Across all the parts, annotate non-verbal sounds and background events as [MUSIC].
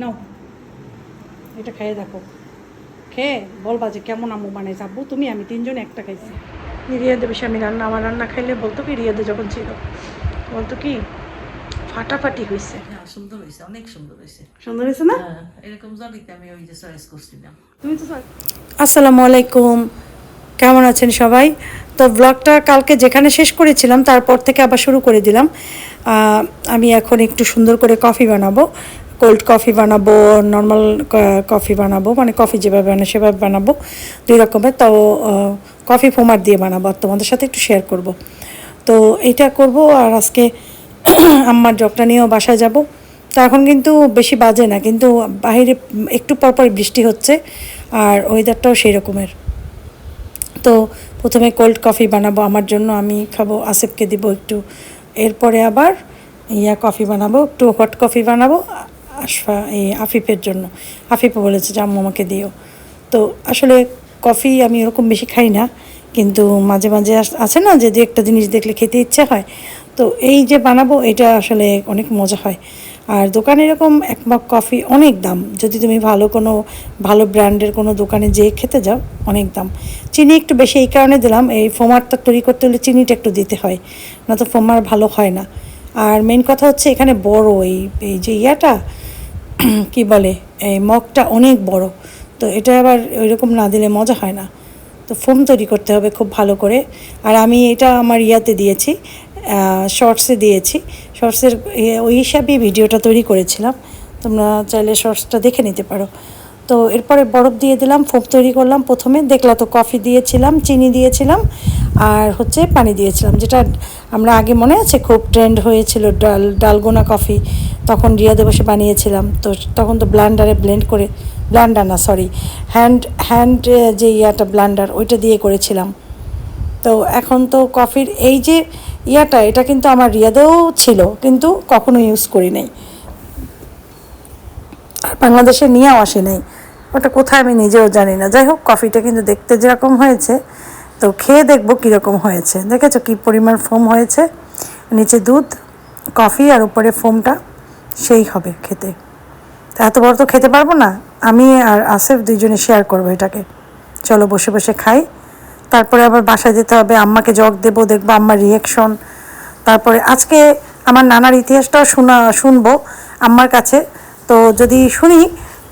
নাও। এটা খেয়ে দেখো। খেয়ে বলবা যে কেমন আম্মু বানাইছে। যাব তুমি আমি তিনজন একটা খাইছি। রিয়াদে বেশি আমি রান্না আমার রান্না খাইলে বলতো কি রিয়াদে যখন ছিল বলতো কি ফাটাফাটি হয়েছে সুন্দর হয়েছে অনেক সুন্দর হয়েছে সুন্দর হয়েছে না? হ্যাঁ, এরকম জানিতে আমি ওই যে চয়েস করছিলাম তুমি তো আসসালামু আলাইকুম। কেমন আছেন সবাই? তো ব্লগটা কালকে যেখানে শেষ করেছিলাম তারপর থেকে আবার শুরু করে দিলাম। আমি এখন একটু সুন্দর করে কফি বানাবো। কোল্ড কফি বানাবো নর্মাল কফি বানাবো মানে কফি যেভাবে বানায় সেভাবে বানাবো, দুই রকমের তো কফি ফোমার দিয়ে বানাবো, আর তোমাদের সাথে একটু শেয়ার করব। তো, এইটা করব, আর আজকে [CLEARS THROAT] আম্মার জবটা নিয়েও বাসায় যাব। তো, এখন কিন্তু বেশি বাজে না, কিন্তু বাইরে একটু পরপর বৃষ্টি হচ্ছে, আর ওয়েদারটাও সেই রকমের তো, প্রথমে কোল্ড কফি বানাবো আমার জন্য, আমি খাব, আসিফকে দিব একটু। এরপরে আবার ইয়া কফি বানাবো, একটু হট কফি বানাবো আশফা, এই আফিফের জন্য। আফিফও বলেছে যে, আম্মু, আমাকে দিও। তো আসলে কফি আমি ওরকম বেশি খাই না, কিন্তু মাঝে মাঝে আছে না যে একটা জিনিস দেখলে খেতে ইচ্ছে হয়। তো এই যে বানাবো, এটা আসলে অনেক মজা হয়। আর দোকানে এরকম এক মগ কফি অনেক দাম। যদি তুমি ভালো কোনো, ভালো ব্র্যান্ডের কোনো দোকানে যেয়ে খেতে যাও, অনেক দাম। চিনি একটু বেশি, এই কারণে দিলাম। এই ফোমারটা তৈরি করতে হলে চিনিটা একটু দিতে হয়, না তো ফোমার ভালো হয় না। আর মেন কথা হচ্ছে এখানে বড় এই এই যে ইয়াটা, কি বলে, এই মগটা অনেক বড়। তো এটা আবার ওইরকম না দিলে মজা হয় না। তো ফোম তৈরি করতে হবে খুব ভালো করে। আর আমি এটা আমার ইয়াতে দিয়েছি শর্টসে দিয়েছি। শর্টসের ওই হিসাবেই ভিডিওটা তৈরি করেছিলাম। তোমরা চাইলে শর্টসটা দেখে নিতে পারো। তো এরপরে বরফ দিয়ে দিলাম ফোম তৈরি করলাম প্রথমে। দেখলা তো কফি দিয়েছিলাম, চিনি দিয়েছিলাম, আর হচ্ছে পানি দিয়েছিলাম, যেটা আমরা আগে মনে আছে খুব ট্রেন্ড হয়েছিল ডাল, ডালগোনা কফি, তখন রিয়াদে বসে বানিয়েছিলাম। তো তখন তো ব্লান্ডারে ব্লেন্ড করে, ব্লান্ডার না সরি হ্যান্ড হ্যান্ড যে ইয়াটা ব্লান্ডার, ওইটা দিয়ে করেছিলাম। তো এখন তো কফির এই যে ইয়াটা, এটা কিন্তু আমার রিয়াদেও ছিল, কিন্তু কখনো ইউজ করি নাই। আর বাংলাদেশে নিয়েও আসি নাই। ওটা কোথায় আমি নিজেও জানি না। যাই হোক কফিটা কিন্তু দেখতে যেরকম হয়েছে, তো খেয়ে দেখব কীরকম হয়েছে। দেখেছ কী পরিমাণ ফোম হয়েছে? নিচে দুধ কফি আর উপরে ফোমটা সেই হবে খেতে। তা এত বড় তো খেতে পারব না। আমি আর আসিফ দুইজনে শেয়ার করব এটাকে। চলো বসে বসে খাই। তারপরে আবার বাসায় যেতে হবে, আম্মাকে জগ দেবো, দেখব আম্মার রিয়েকশন তারপরে আজকে আমার নানার ইতিহাসটাও শোনা শুনব আম্মার কাছে। তো যদি শুনি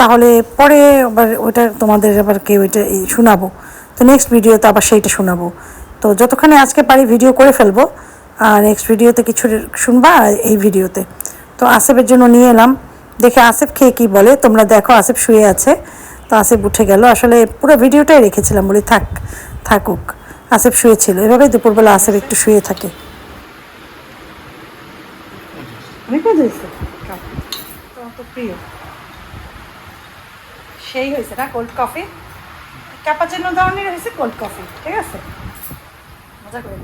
তাহলে পরে আবার ওইটা তোমাদের আবার কেউ ওইটা শোনাবো। তো নেক্সট ভিডিওতে আবার সেইটা শোনাবো। তো যতক্ষণে আজকে পারি ভিডিও করে ফেলব আর নেক্সট ভিডিওতে কিছু শুনবা আর এই ভিডিওতে। তো আসেফের জন্য নিয়ে এলাম। দেখে আসেফ খেয়ে কি বলে তোমরা দেখো আসিফ শুয়ে আছে। তো আসেফ উঠে গেল। আসলে পুরো ভিডিওটাই রেখেছিলাম বলি থাক থাকুক। আসেফ শুয়েছিল। এভাবেই দুপুরবেলা আসেফ একটু শুয়ে থাকে। অনেক তো প্রিয়। সেই হয়েছে না কোল্ড কফি ক্যাপাচিনো ধরনের হয়েছে কোল্ড কফি ঠিক আছে? মজা করে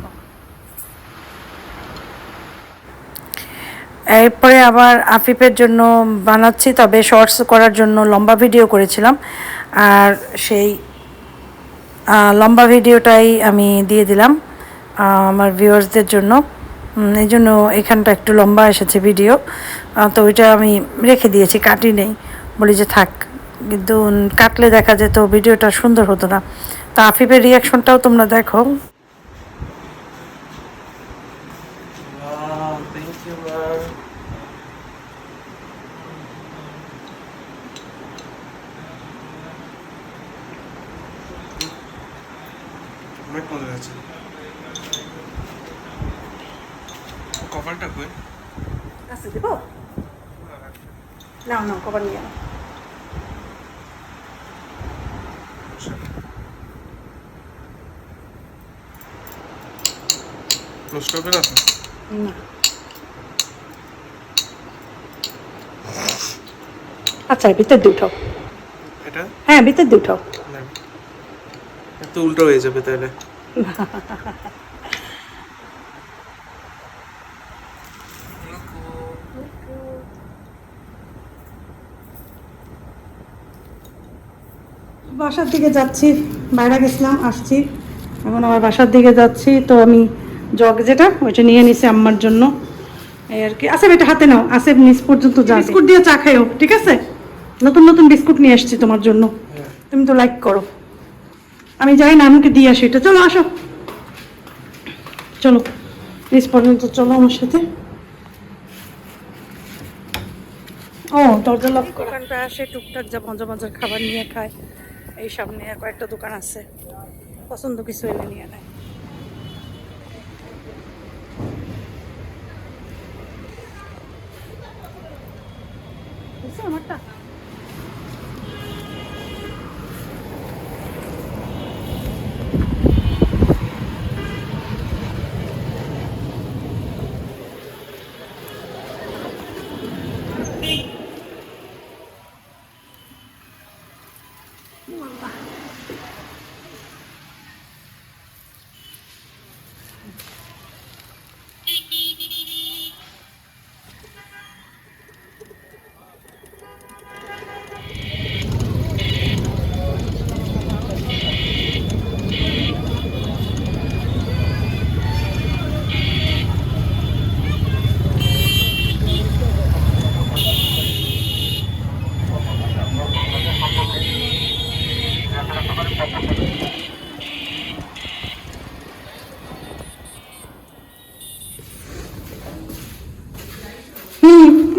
এরপরে আবার আফিফের জন্য বানাচ্ছি, তবে শর্টস করার জন্য লম্বা ভিডিও করেছিলাম। আর সেই লম্বা ভিডিওটাই আমি দিয়ে দিলাম আমার ভিউয়ার্সদের জন্য। এই জন্য এখানটা একটু লম্বা এসেছে ভিডিও তো ওইটা আমি রেখে দিয়েছি, কাটি নেই। বলি যে থাক। কিন্তু কাটলে দেখা যেত ভিডিওটা সুন্দর হতো না। তা আফিফের রিয়াকশনটাও তোমরা দেখো Wow, thank you, Lord. অনেক মজা হয়েছে কভারটা কই আচ্ছা দেবো নাও নাও কবার নিয়ে নাও ক্লোজ করবে না তো না। আচ্ছা ভিতর উঠাও। এটা? হ্যাঁ ভিতর না তো উল্টো হয়ে যাবে তাহলে। বাসার দিকে যাচ্ছি বাইরে গেছিলাম আসছি। এখন আমার বাসার দিকে যাচ্ছি তো আমি জগ যেটা ওইটা নিয়ে নিছি আম্মার জন্য। এই আর কি। আসেফ এটা হাতে নাও। আসেফ নিচ পর্যন্ত যা। বিস্কুট দিয়ে চা খাইও ঠিক আছে? নতুন নতুন বিস্কুট নিয়ে আসছি তোমার জন্য। তুমি তো লাইক করো। আমি যাই না আমাকে দিয়ে আসি এটা। চলো আসো। চলো। প্লিজ পর্যন্ত চলো আমার সাথে। ও দরজা লক দোকানটা আসে টুকটাক যা মজা মজার খাবার নিয়ে খায়। এই সামনে কয়েকটা দোকান আছে। পছন্দ কিছু এনে নিয়ে নেয়। すぐ乗った。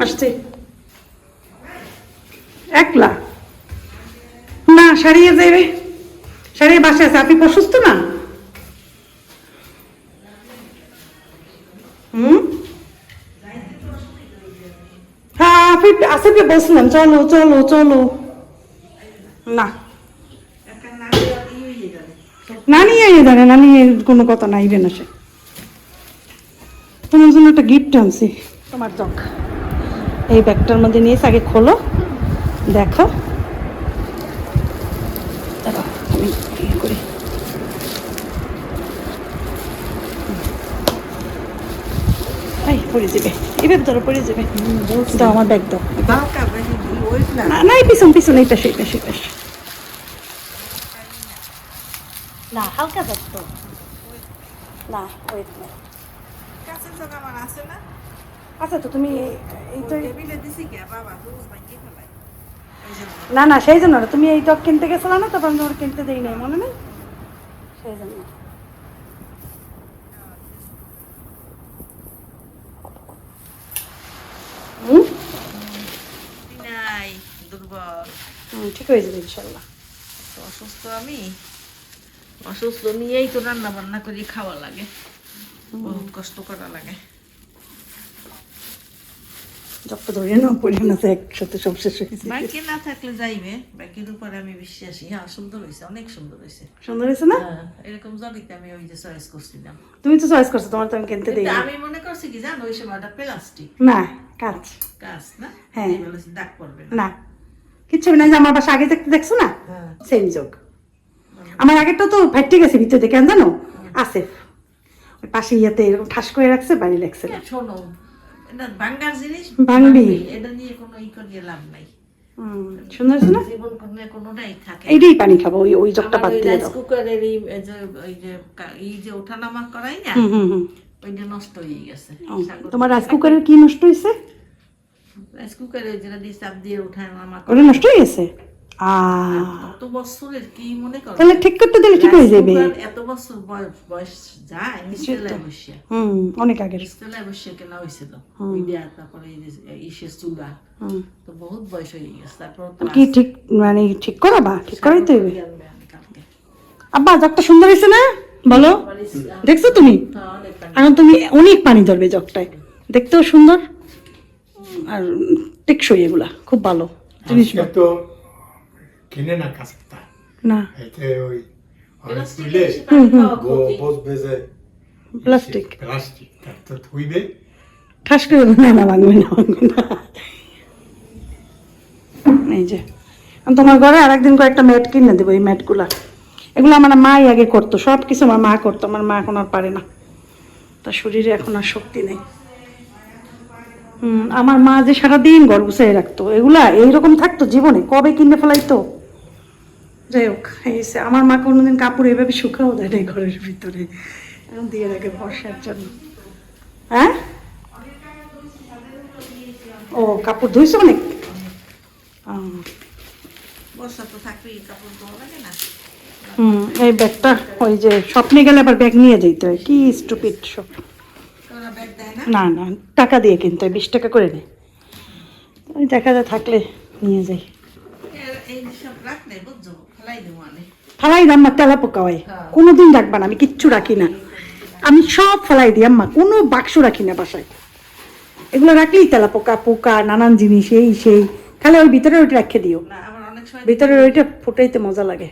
আসছে। একলা? না সারিয়ে যাবে সারিয়ে বাসা আছে আপনি অসুস্থ না? হুম? হ্যাঁ আপনি বলছিলাম চলো চলো চলো। না। নানি জানে নানি এর কোনো কথা নাইবে না সে। তোমার জন্য একটা গিফট আনছি। তোমার চক এই ব্যাগটার মধ্যে নিয়ে আগে খোলো। দেখো। ইয়ে করি। এই পড়ে যাবে। এবার ধরো পড়ে যাবে। দাও আমার ব্যাগ দাও। না না এই পিছন পিছন এইটা সেইটা সেইটা না হালকা যাচ্ছ না ওয়েট না। জায়গা আমার আছে না? আচ্ছা তো তুমি না না সেই জন্য তুমি এই টক কিনতে গেছিলে না তখন তোমার কিনতে দেই নাই মনে নেই? সেই জন্য। ঠিক হয়ে যাবে ইনশাল্লাহ। তো অসুস্থ আমি? অসুস্থ নিয়েই তো রান্না বান্না করে খাওয়া লাগে। বহুত কষ্ট করা লাগে। যত ধরে না পড়ে না তো একসাথে সব শেষ হয়েছে না থাকলে যাইবে উপরে আমি বিশ্বাসী। হ্যাঁ সুন্দর হয়েছে অনেক সুন্দর হয়েছে সুন্দর হয়েছে না? হ্যাঁ, এরকম জলিতে আমি ওই যে চয়েস করছিলাম। তুমি তো চয়েস করছ তোমার তো আমি কিনতে দেই আমি মনে করছি কি জানো ওই সময়টা প্লাস্টিক। না কাজ কাজ না? হ্যাঁ। দাগ পড়বে না। কিচ্ছু না যে আমার বাসা আগে দেখতে দেখছ না? হ্যাঁ। সেম যোগ আমার আগেরটা তো ফাইটে গেছে ভিতরে কেন জানো? ওই পাশে ইয়াতে এরকম ঠাস করে রাখছে বাড়ি লাগছে না। শোনো এটা ভাঙ্গার জিনিস ভাঙবি। এটা নিয়ে কোনো ই করিয়ে লাভ নাই। সুন্দর হয়েছে না? জীবন কোনো কোনোটাই থাকে। এইটাই পানি খাব ওই ওই জগটা আমার দিয়ে রাইস দাও। কুকারের এই যে ওই যে এই যে ওঠানামা করাই না ওইটা নষ্ট হয়ে গেছে। তোমার রাইস কুকারের কি নষ্ট হয়েছে? রাইস কুকারে যেটা দিয়ে চাপ দিয়ে ওঠানামা করে নষ্ট হয়ে গেছে? কত বছরের কি মনে করো? তাহলে ঠিক করতে দিলে ঠিক হয়ে যাবে। এত বছর বয়স বয়স যায় বসে হুম অনেক কেনা হয়েছিল ওই তারপরে চুলা। তো বহুত বয়স হয়ে গেছে তারপর কি ঠিক মানে ঠিক করাবা? ঠিক করাইতে হবে আব্বা জগটা সুন্দর হয়েছে না? বলো। দেখছ তুমি? এখন তুমি অনেক পানি ধরবে জগটায়। দেখতেও সুন্দর। আর টেকসই এগুলা খুব ভালো। জিনিস কিনে না কাঁচটা না এতে ওই অনেক প্লাস্টিকের তুলে বেশি পানি খাওয়া ক্ষতি। বসবে যে প্লাস্টিক প্লাস্টিক তার তো থুইবে ঠাস করে না না ভাঙবে না ভাঙবে না এই যে আমি তোমার ঘরে আর একদিন কয়েকটা ম্যাট কিনে দেবো এই ম্যাটগুলা এগুলো আমার মাই আগে করতো সব কিছু আমার মা করতো আমার মা এখন আর পারে না তার শরীরে এখন আর শক্তি নেই হুম, আমার মা যে সারাদিন ঘর গুছিয়ে রাখতো এগুলা এইরকম থাকতো জীবনে কবে কিনে ফেলাইতো যাই হোক এই সে আমার মা কোনোদিন কাপড় এভাবে শুকাও দেয় নাই ঘরের ভিতরে। এখন দিয়ে রাখে বর্ষার জন্য। হ্যাঁ? ও কাপড় ধুইছো অনেক? হুম এই ব্যাগটা ওই যে স্বপ্নে গেলে আবার ব্যাগ নিয়ে যেতে হয়। কি স্টুপিড সব। না? না টাকা দিয়ে কিনতে হয় বিশ টাকা করে নেয়। দেখা যায় থাকলে নিয়ে যাই এর- এই সব রাখলে বুঝছ ফেলাই ফালাই দাম না তেলা পোকা হয়। কোনোদিন রাখবা না আমি কিচ্ছু রাখি না। আমি সব ফালাই দিই আম্মা কোনো বাক্স রাখি না বাসায়। এগুলো রাখলেই তেলা পোকা পোকা নানান জিনিস এই সেই। খালি ওই ভিতরে ওইটা রেখে দিও। না আমার অনেক সময় ভিতরে ওইটা ফুটাইতে মজা লাগে।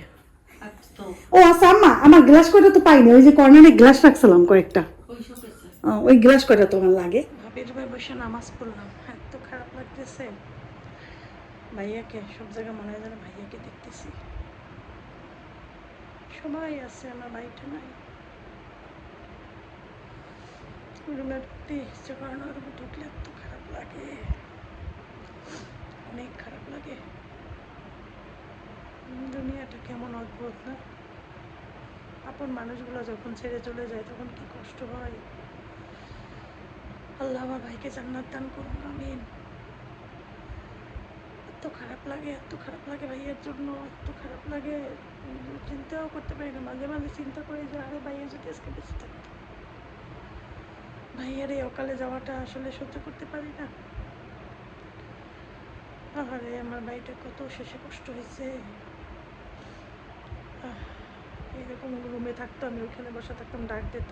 ও আচ্ছা আম্মা আমার গ্লাস কয়টা তো পাইনি ওই যে কর্নারে গ্লাস রাখছিলাম কয়েকটা। ওই গ্লাস কয়টা তোমার লাগে? ভাবির ভাই বসে নামাজ পড়লাম এত খারাপ লাগতেছে। ভাইয়াকে, সব জায়গায় মনে হয় যেন ভাইয়াকে দেখতেছি। সবাই আছে, আমার বাড়িটা নাই। রুমে ঢুকতে ইচ্ছে করে না, রুমে ঢুকলে এত খারাপ লাগে। অনেক খারাপ লাগে। দুনিয়াটা কেমন অদ্ভুত না? আপন মানুষগুলো যখন ছেড়ে চলে যায়, তখন কি কষ্ট হয়? আল্লাহ আমার ভাইকে জান্নাত দান করুন, আমিন। এত খারাপ লাগে, এত খারাপ লাগে ভাইয়ের জন্য, এত খারাপ লাগে। চিন্তাও করতে পারি না, মাঝে মাঝে চিন্তা করি যে, আরে ভাইয়ের যদি আজকে বেঁচে থাকতো। ভাইয়ের এই অকালে যাওয়াটা আসলে সহ্য করতে পারি না। আরে আমার ভাইটা কত শেষে কষ্ট হয়েছে এরকম রুমে থাকতো, আমি ওইখানে বসে থাকতাম, ডাক দিত,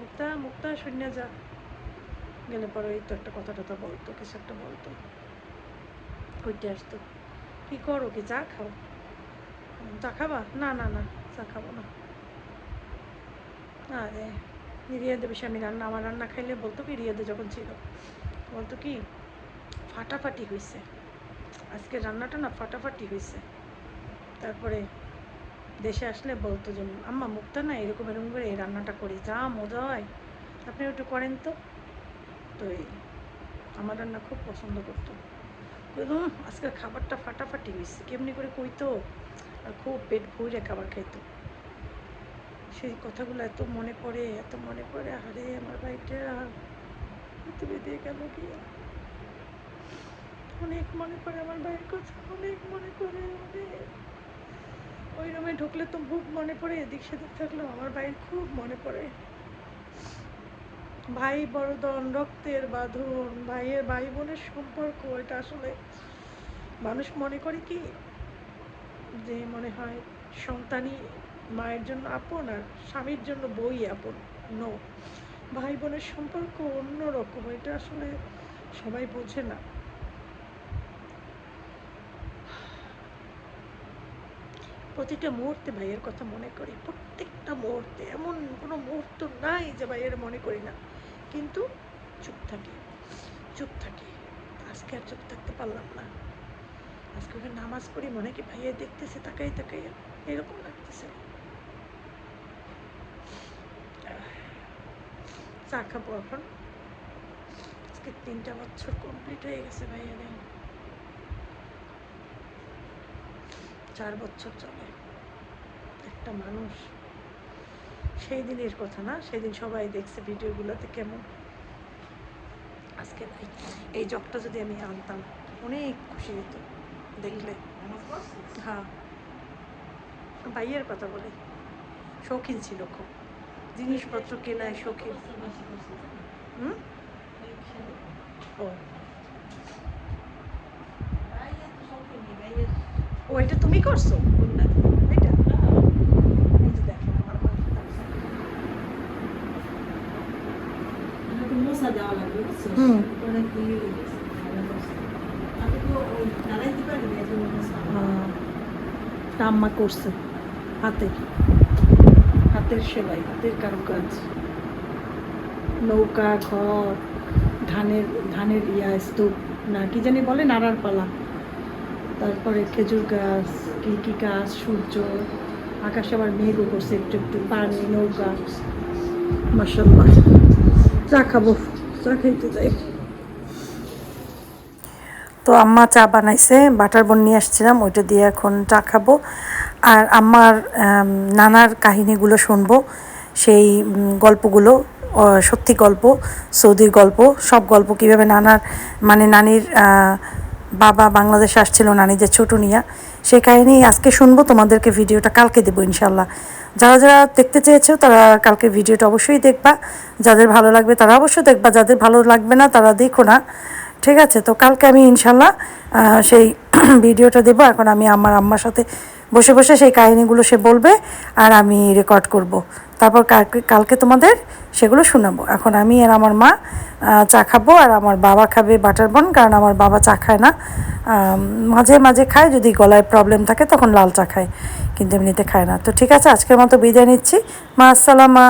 মুক্তা মুক্তা শূন্য যা। গেলে পরে এই তো একটা কথা টথা বলতো, কিছু একটা বলতো। কইতে আসতো। কি করো কি চা খাও? চা খাবা? না না না, চা খাব না। আরে রিয়াদে বেশি আমি রান্না, আমার রান্না খাইলে বলতো কি রিয়াদে যখন ছিল? বলতো কি, ফাটাফাটি হয়েছে আজকে রান্নাটা না ফাটাফাটি হয়েছে তারপরে দেশে আসলে বলতো যে, আম্মা মুক্তা না এরকম এরকম করে এই রান্নাটা করি, যা মজা হয়। আপনি একটু করেন তো। তো এই, আমার রান্না খুব পছন্দ করতো। আজকের খাবারটা ফাটাফাটি হয়েছে, কেমনি করে কইতো? আর খুব পেট ভরে খাবার খাইতো। সেই কথাগুলো এত মনে পড়ে, এত মনে পড়ে আরে আমার বাড়িটা পৃথিবী দিয়ে গেল কি? অনেক মনে পড়ে আমার বাড়ির কথা, অনেক মনে পড়ে ওই রুমে ঢুকলে তো খুব মনে পড়ে, এদিক সেদিক থাকলেও আমার বাড়ির খুব মনে পড়ে। ভাই বড়দন রক্তের বাঁধন, ভাইয়ের ভাই বোনের সম্পর্ক, এটা আসলে মানুষ মনে করে কি? যে মনে হয় সন্তানই মায়ের জন্য আপন আর স্বামীর জন্য বই আপন। নো ভাই বোনের সম্পর্ক অন্যরকম এটা আসলে সবাই বোঝে না। প্রতিটা মুহূর্তে ভাইয়ের কথা মনে করি, প্রত্যেকটা মুহূর্তে, এমন কোনো মুহূর্ত নাই যে ভাইয়ের মনে করি না। কিন্তু চুপ থাকি চুপ থাকি। আজকে আর চুপ থাকতে পারলাম না। আজকে ওখানে নামাজ পড়ি, মনে কি ভাইয়া দেখতেছে তাকাই তাকাই এরকম লাগতেছে। চা খাব এখন। আজকে তিনটা বছর কমপ্লিট হয়ে গেছে ভাইয়া নেই চার বছর চলে। একটা মানুষ। সেই দিনের কথা না, সেদিন সবাই দেখছে ভিডিওগুলোতে কেমন। আজকে নাই এই জগটা যদি আমি আনতাম, অনেক খুশি হতো। দেখলে। হ্যাঁ। ভাইয়ের কথা বলে। শৌখিন ছিল খুব। জিনিসপত্র কেনায় শৌখিন। হুম? ও। ও, এটা তুমি করছ এটা এই যে দেখো আমার মা। মশা দেওয়া লাগবে বুঝছ হুম। পরে খুলে গেছে ভালো করছে আমি তো ওই দাঁড়াইতে পারি না এত মশা আহ, তা আম্মা করছে হাতে। হাতের সেলাই হাতের কারুকাজ। নৌকা ঘর ধানের ধানের ইয়া স্তূপ না কি জানি বলে নাড়ার পালা। তারপরে খেজুর গাছ কি কি গাছ সূর্য আকাশে আবার মেঘও করছে একটু একটু পানি নৌকা। মাসাল্লাহ চা খাব। তো আম্মা চা বানাইছে, বাটার বন নিয়ে আসছিলাম, ওইটা দিয়ে এখন চা খাব। আর আম্মার নানার কাহিনীগুলো শুনব, সেই গল্পগুলো সত্যি গল্প, সৌদির গল্প, সব গল্প কীভাবে নানার মানে নানির বাবা বাংলাদেশে আসছিল নানি যে ছোটো নিয়া। সেই কাহিনী আজকে শুনব, তোমাদেরকে ভিডিওটা কালকে দেবো ইনশাল্লাহ। যারা যারা দেখতে চেয়েছো, তারা কালকে ভিডিওটা অবশ্যই দেখবা। যাদের ভালো লাগবে, তারা অবশ্যই দেখবা। যাদের ভালো লাগবে না, তারা দেখো না। ঠিক আছে? তো কালকে আমি ইনশাল্লাহ সেই [CLEARS THROAT] ভিডিওটা দেবো। এখন আমি আমার আম্মার সাথে বসে বসে সেই কাহিনিগুলো সে বলবে আর আমি রেকর্ড করব। তারপর কালকে তোমাদের সেগুলো শোনাবো। এখন আমি আর আমার মা চা খাব আর আমার বাবা খাবে বাটার বন, কারণ আমার বাবা চা খায় না। মাঝে মাঝে খায়, যদি গলায় প্রবলেম থাকে তখন লাল চা খায়, কিন্তু এমনিতে খায় না। তো ঠিক আছে, আজকের মতো বিদায় নিচ্ছি। মা, আসসালামা।